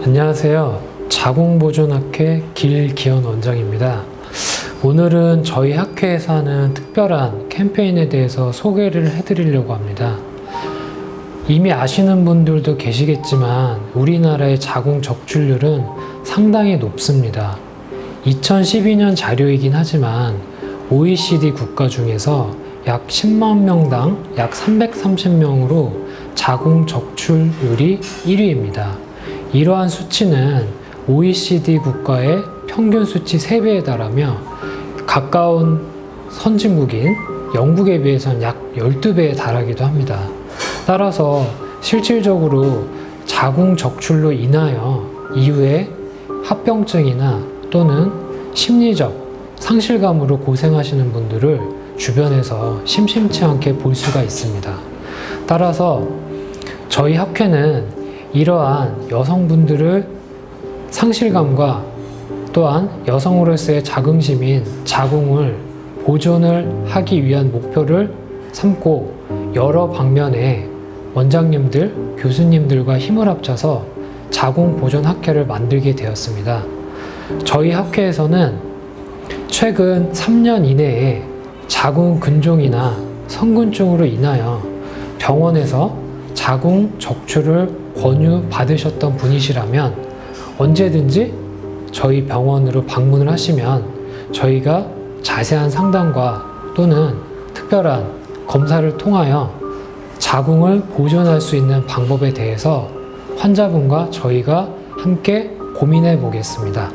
안녕하세요. 자궁보존학회 길기현 원장입니다. 오늘은 저희 학회에서 하는 특별한 캠페인에 대해서 소개를 해드리려고 합니다. 이미 아시는 분들도 계시겠지만 우리나라의 자궁 적출률은 상당히 높습니다. 2012년 자료이긴 하지만 OECD 국가 중에서 약 10만 명당 약 330명으로 자궁 적출률이 1위입니다. 이러한 수치는 OECD 국가의 평균 수치 3배에 달하며 가까운 선진국인 영국에 비해서는 약 12배에 달하기도 합니다. 따라서 실질적으로 자궁 적출로 인하여 이후에 합병증이나 또는 심리적 상실감으로 고생하시는 분들을 주변에서 심심치 않게 볼 수가 있습니다. 따라서 저희 학회는 이러한 여성분들을 상실감과 또한 여성으로서의 자긍심인 자궁을 보존을 하기 위한 목표를 삼고 여러 방면에 원장님들, 교수님들과 힘을 합쳐서 자궁 보존 학회를 만들게 되었습니다. 저희 학회에서는 최근 3년 이내에 자궁 근종이나 성근증으로 인하여 병원에서 자궁 적출을 권유 받으셨던 분이시라면 언제든지 저희 병원으로 방문을 하시면 저희가 자세한 상담과 또는 특별한 검사를 통하여 자궁을 보존할 수 있는 방법에 대해서 환자분과 저희가 함께 고민해 보겠습니다.